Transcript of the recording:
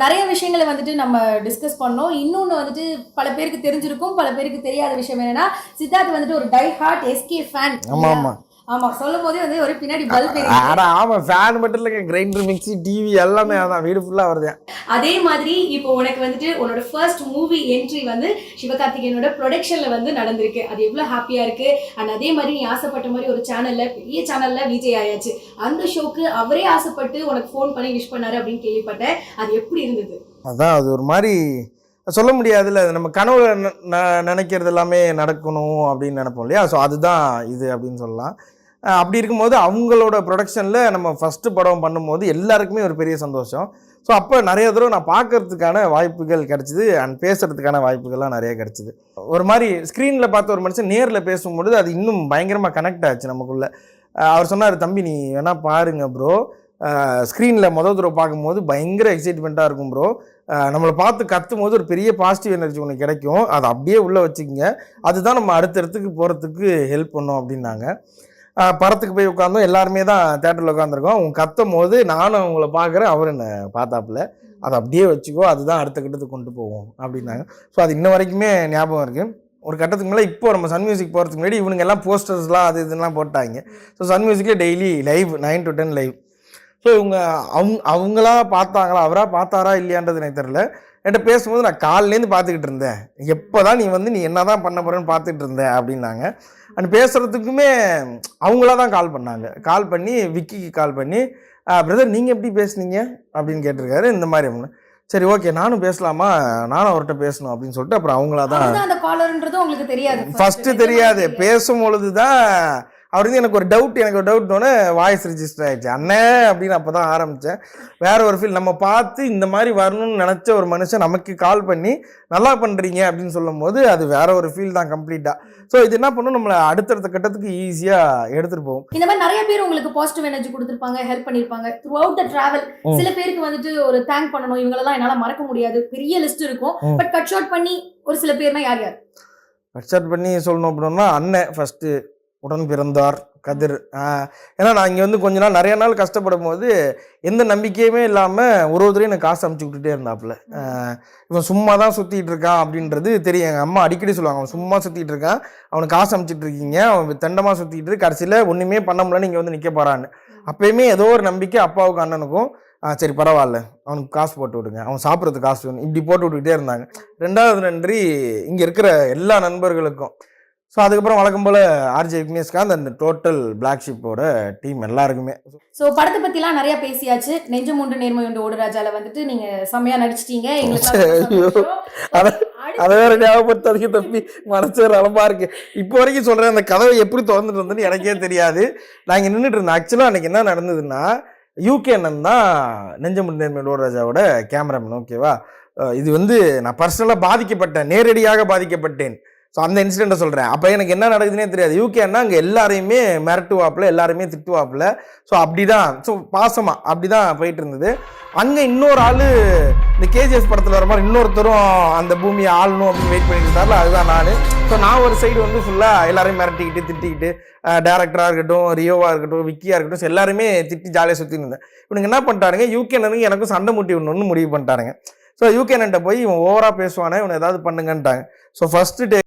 நிறைய விஷயங்களை வந்துட்டு நம்ம டிஸ்கஸ் பண்ணோம். இன்னொன்று வந்துட்டு பல பேருக்கு தெரிஞ்சிருக்கும் பல பேருக்கு தெரியாத விஷயம் என்னன்னா சித்தார்த் வந்துட்டு ஒரு டை ஹார்ட் எஸ்கே ஃபேன் ஆமாம் ஆமாம் ஆமா சொல்லும் போதே வந்து ஒரு பின்னாடி பல்ப் ஆனா ஆமா ஃபேன் மட்டும் இல்லைங்க கிரைண்டர் மிக்ஸி டிவி எல்லாமே அதான் வீடு ஃபுல்லா வருது. அதே மாதிரி இப்போ உனக்கு வந்துட்டு உன்னோட ஃபர்ஸ்ட் மூவி என்ட்ரி வந்து சிவகார்த்திகேயனோட ப்ரொடக்ஷன்ல வந்து நடந்திருக்கு. அது எவ்வளவு ஹாப்பியா இருக்கு? அண்ட் அதே மாதிரி நீ ஆசைப்பட்ட மாதிரி ஒரு சேனல்ல பெரிய சேனல்ல விஜய் ஆயாச்சு. அந்த ஷோக்கு அவரே ஆசைப்பட்டு உனக்கு ஃபோன் பண்ணி விஷ் பண்ணாரு அப்படின்னு கேள்விப்பட்டேன். அது எப்படி இருந்தது? அதான் அது ஒரு மாதிரி சொல்ல முடியாதுல்ல. நம்ம ந- நினைக்கிறது எல்லாமே நடக்கணும் அப்படின்னு நினைப்போம் இல்லையா? ஸோ அதுதான் இது அப்படின்னு சொல்லலாம். அப்படி இருக்கும்போது அவங்களோட ப்ரொடக்ஷனில் நம்ம ஃபஸ்ட்டு படம் பண்ணும்போது எல்லாருக்குமே ஒரு பெரிய சந்தோஷம். ஸோ அப்போ நிறைய தடவை நான் பார்க்கறதுக்கான வாய்ப்புகள் கிடச்சிது. அண்ட் பேசுகிறதுக்கான வாய்ப்புகள்லாம் நிறைய கிடச்சிது. ஒரு மாதிரி ஸ்க்ரீனில் பார்த்த ஒரு மனுஷன் நேரில் பேசும்பொழுது அது இன்னும் பயங்கரமாக கனெக்ட் ஆச்சு நமக்குள்ளே. அவர் சொன்னார் தம்பி நீ வேணால் பாருங்க ப்ரோ ஸ்க்ரீனில் முதல் தடவை பார்க்கும்போது பயங்கர எக்ஸைட்மெண்ட்டாக இருக்கும் ப்ரோ நம்மளை பார்த்து கத்தும் போது ஒரு பெரிய பாசிட்டிவ் எனர்ஜி ஒன்று கிடைக்கும். அதை அப்படியே உள்ளே வச்சுக்கோங்க. அதுதான் நம்ம அடுத்த இடத்துக்கு போகிறதுக்கு ஹெல்ப் பண்ணும் அப்படின்னாங்க. படத்துக்கு போய் உட்காந்தோம் எல்லாருமே தான் தேட்டரில் உட்காந்துருக்கோம் அவங்க கத்தும் போது நானும் அவங்கள பார்க்குறேன். அவர் என்னை பார்த்தாப்புல. அதை அப்படியே வச்சுக்கோ. அதுதான் அடுத்த கட்டத்துக்கு கொண்டு போவோம் அப்படின்னாங்க. ஸோ அது இன்ன வரைக்குமே ஞாபகம் இருக்குது ஒரு கட்டத்துக்கு மேலே இப்போ நம்ம சன் மியூசிக் போகிறதுக்கு முன்னாடி இவனுங்க எல்லாம் போஸ்டர்ஸ்லாம் அது இதெல்லாம் போட்டாங்க. ஸோ சன் மியூசிக்கில் daily live nine to ten live so இவங்க அவங்க அவங்களா பார்த்தாங்களா? அவராக பார்த்தாரா? இல்லையான்றது எனக்கு தெரில என்கிட்ட பேசும்போது நான் காலிலேருந்து பார்த்துக்கிட்டு இருந்தேன். எப்போ தான் நீ வந்து நீ என்ன தான் பண்ண போகிறேன்னு பார்த்துட்டு இருந்த அப்படின்னாங்க. அண்ட் பேசுகிறதுக்குமே அவங்களா தான் கால் பண்ணாங்க. கால் பண்ணி விக்கிக்கு கால் பண்ணி பிரதர் நீங்கள் எப்படி பேசுனீங்க? அப்படின்னு கேட்டிருக்காரு. இந்த மாதிரி அப்படின்னு. சரி ஓகே நானும் பேசலாமா? நானும் அவர்கிட்ட பேசணும் அப்படின்னு சொல்லிட்டு அப்புறம் அவங்களா தான் ஃபர்ஸ்ட் தெரியாது பேசும் பொழுது தான் அவர் வந்து எனக்கு ஒரு டவுட் எனக்கு ஒரு டவுட்னோடனே வாய்ஸ் ரிஜிஸ்டர் ஆயிடுச்சு. அண்ணே அப்படின்னு அப்போ தான் ஆரம்பித்தேன் வேற ஒரு ஃபீல் நம்ம பார்த்து இந்த மாதிரி வரணும்னு நினச்ச ஒரு மனுஷன் நமக்கு கால் பண்ணி நல்லா பண்ணுறீங்க அப்படின்னு சொல்லும்போது அது வேற ஒரு ஃபீல் தான் கம்ப்ளீட்டாக ஸோ இது என்ன பண்ணும்? நம்மளை அடுத்தடுத்த கட்டத்துக்கு ஈஸியாக எடுத்துகிட்டு போகும். இந்த மாதிரி நிறைய பேர் உங்களுக்கு பாசிட்டிவ் எனர்ஜி கொடுத்துருப்பாங்க ஹெல்ப் பண்ணிருப்பாங்க. Throughout the travel. சில பேருக்கு வந்துட்டு ஒரு தேங்க் பண்ணணும். இவங்களெல்லாம் என்னால மறக்க முடியாது. பெரிய லிஸ்ட் இருக்கும். பட் கட் ஷார்ட் பண்ணி ஒரு சில பேர்னா யார் யார்? அக்செப்ட் பண்ணி சொல்லணும் அப்படின்னா அண்ணன் ஃபஸ்ட்டு உடன் பிறந்தார் கதிர். ஏன்னா நான் இங்கே வந்து கொஞ்ச நாள் நிறைய நாள் கஷ்டப்படும் போது எந்த நம்பிக்கையுமே இல்லாமல் ஒரு ஒருத்தரையும் எனக்கு காசு அமுச்சு விட்டுட்டே இருந்தாப்புல. இவன் சும்மா தான் சுற்றிட்டு இருக்கான் அப்படின்றது தெரியும். எங்கள் அம்மா அடிக்கடி சொல்லுவாங்க அவன் சும்மா சுற்றிட்டு இருக்கான் அவனுக்கு காசு அமுச்சிட்டு இருக்கீங்க அவன் தண்டமாக சுற்றிட்டு கடைசியில் ஒன்றுமே பண்ண முடியல இங்கே வந்து நிற்க போகிறான்னு அப்பயுமே ஏதோ ஒரு நம்பிக்கை அப்பாவுக்கும் அண்ணனுக்கும் சரி பரவாயில்ல அவனுக்கு காசு போட்டு விடுங்க அவன் சாப்பிட்றதுக்கு காசு வேணும். இப்படி போட்டு விட்டுக்கிட்டே இருந்தாங்க. ரெண்டாவது நன்றி இங்கே இருக்கிற எல்லா நண்பர்களுக்கும். ஸோ அதுக்கப்புறம் வழக்கம் போல் ஆர்ஜே விக்னேஷ்காந்த் அந்த டோட்டல் பிளாக் ஷிப்போட டீம் எல்லாருக்குமே. சோ படத்தை பத்திலாம் நிறைய பேசியாச்சு. நெஞ்சு மூன்று நேர்மை உண்டு ஓடுராஜால வந்துட்டு நீங்க செம்மையா நடிச்சிட்டீங்க. ஐயோ. அத- வேற ஞாபகப்படுத்தாதீங்க தம்பி. மனசு அலம்பா இருக்கு. இப்போ வரைக்கும் சொல்கிறேன் அந்த கதவை எப்படி திறந்துட்டு இருந்தேன்னு எனக்கே தெரியாது. நான் இங்கே நின்றுட்டு இருந்தேன். ஆக்சுவலாக அன்றைக்கி என்ன நடந்ததுன்னா யூகே அண்ணன் தான் நெஞ்சமுடி நேர்மை லோடராஜாவோட கேமராமேன் ஓகேவா இது வந்து நான் பர்சனலாக பாதிக்கப்பட்டேன் நேரடியாக பாதிக்கப்பட்டேன். ஸோ அந்த இன்சிடெண்ட்டை சொல்கிறேன் அப்போ எனக்கு என்ன நடக்குதுன்னே தெரியாது. யூகேன்னா அங்கே எல்லாரையுமே மிரட்டுவாப்புல எல்லாருமே திட்டுவாப்புல. ஸோ அப்படி தான் ஸோ பாசமாக அப்படி தான் போயிட்டு இருந்தது அங்கே இன்னொரு ஆள் இந்த கேஜிஎஸ் படத்தில் வர மாதிரி இன்னொருத்தரும் அந்த பூமியை ஆளணும் அப்படின்னு வெயிட் பண்ணிட்டு இருந்தார்ல அதுதான் நான். ஸோ நான் ஒரு சைடு வந்து ஃபுல்லாக எல்லாரையும் மிரட்டிக்கிட்டு திட்டிக்கிட்டு டேரக்டராக இருக்கட்டும் ரியோவாக இருக்கட்டும் விக்கியாக இருக்கட்டும் எல்லாருமே திட்டி ஜாலியாக சுற்றி இருந்தேன். இவனுக்கு என்ன பண்ணிட்டாருங்க யூகே எனக்கும் சண்டை முட்டி ஒன்று முடிவு பண்ணிட்டாருங்க ஸோ யூகேனன்ட்ட போய் இவன் ஓவராக பேசுவானே இவனை ஏதாவது பண்ணுங்கன்ட்டாங்க. So first day